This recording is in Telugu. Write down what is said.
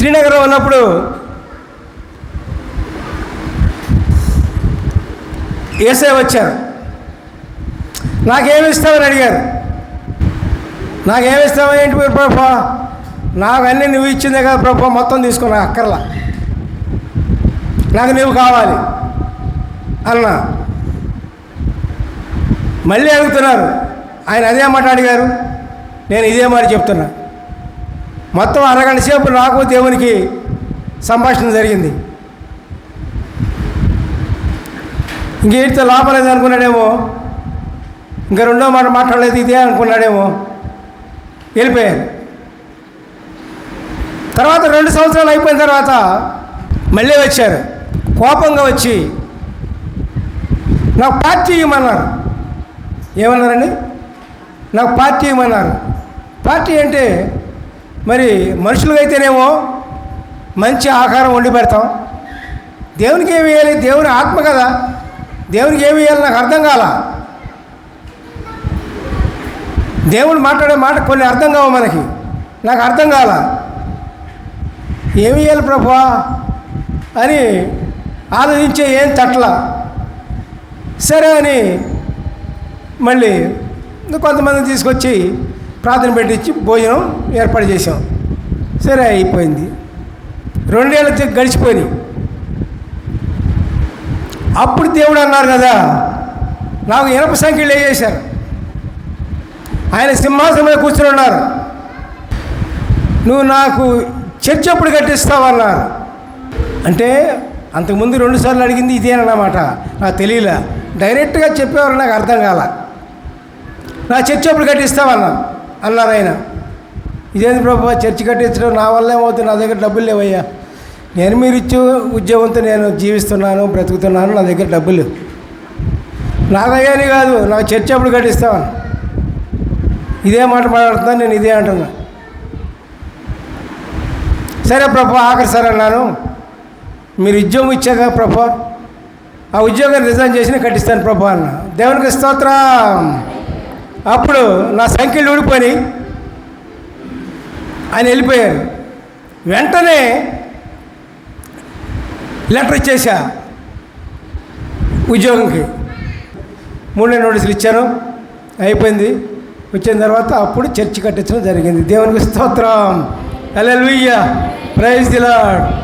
శ్రీనగరం ఉన్నప్పుడు ఏసే వచ్చారు. నాకేమి ఇస్తామని అడిగారు. నాకేమి ఇస్తావు ఏంటి మీరు ప్రభా? నాకు అన్నీ నువ్వు ఇచ్చిందే కదా ప్రభా మొత్తం తీసుకున్నా అక్కర్లా. నాకు నువ్వు కావాలి అన్నా. మళ్ళీ అడుగుతున్నారు. ఆయన అదే మాట అడిగారు. నేను ఇదే మాట చెప్తున్నా. మొత్తం అరగంట సేపు నాకు దేవునికి సంభాషణ జరిగింది. ఇంకేంటితో లోపం లేదు అనుకున్నాడేమో ఇంకా రెండో మాట మాట్లాడలేదు ఇదే అనుకున్నాడేమో వెళ్ళిపోయాను. తర్వాత రెండు సంవత్సరాలు అయిపోయిన తర్వాత మళ్ళీ వచ్చారు. కోపంగా వచ్చి నాకు పార్టీ ఇవ్వమన్నారు. ఏమన్నారండి? నాకు పార్టీ ఇవ్వమన్నారు. పార్టీ అంటే మరి మనుషులకైతేనేమో అయితేనేమో మంచి ఆహారం వండి పెడతాం. దేవునికి ఏమి వేయాలి? దేవుని ఆత్మ కదా. దేవునికి ఏమి వేయాలి నాకు అర్థం కాల? దేవుడు మాట్లాడే మాట కొన్ని అర్థం కావు మనకి. నాకు అర్థం కాల? ఏమి వేయాలి ప్రభా? అని ఆలోచించే ఏం తట్ల? సరే అని మళ్ళీ కొంతమంది కొంతమందిని తీసుకొచ్చి ప్రార్థన పెట్టించి భోజనం ఏర్పాటు చేసాం సరే అయిపోయింది. రెండేళ్ళు గడిచిపోయినాయి. అప్పుడు దేవుడు అన్నారు కదా నాకు ఇనప సంఖ్యలు వేసేశారు ఆయన సింహాసనం మీద కూర్చుని ఉన్నారు. నువ్వు నాకు చర్చ్ ఎప్పుడు కట్టిస్తావన్నారు. అంటే అంతకుముందు రెండుసార్లు అడిగింది ఇదేనన్నమాట నాకు తెలియలే. డైరెక్ట్గా చెప్పేవారు నాకు అర్థం కాల. నా చర్చ్ ఎప్పుడు కట్టిస్తావన్నా అన్నారు ఆయన ఇదేంది ప్రభు చర్చి కట్టించడం నా వల్ల ఏమవుతుంది నా దగ్గర డబ్బులు లేవయ్యా. నేను మీరు ఇచ్చే ఉద్యోగంతో నేను జీవిస్తున్నాను బ్రతుకుతున్నాను నా దగ్గర డబ్బులు నా దగ్గరని కాదు నా చర్చి అప్పుడు కట్టిస్తాను ఇదే మాట మాట్లాడుతున్నాను నేను ఇదే అంటున్నా. సరే ప్రభు ఆఖరి సరే అన్నాను. మీరు ఉద్యోగం ఇచ్చాక ప్రభు ఆ ఉద్యోగాన్ని రిజైన్ చేసి నేను కట్టిస్తాను ప్రభు అన్న. దేవునికి స్తోత్రం. అప్పుడు నా సంఖ్యలు ఊడిపోయి ఆయన వెళ్ళిపోయారు. వెంటనే లెటర్ ఇచ్చేసా ఉద్యోగంకి. మూడే నోటీసులు ఇచ్చాను. అయిపోయింది. వచ్చిన తర్వాత అప్పుడు చర్చి కట్టించడం జరిగింది. దేవునికి స్తోత్రం. అలెలుయ్య ప్రైజ్ దిలాడ్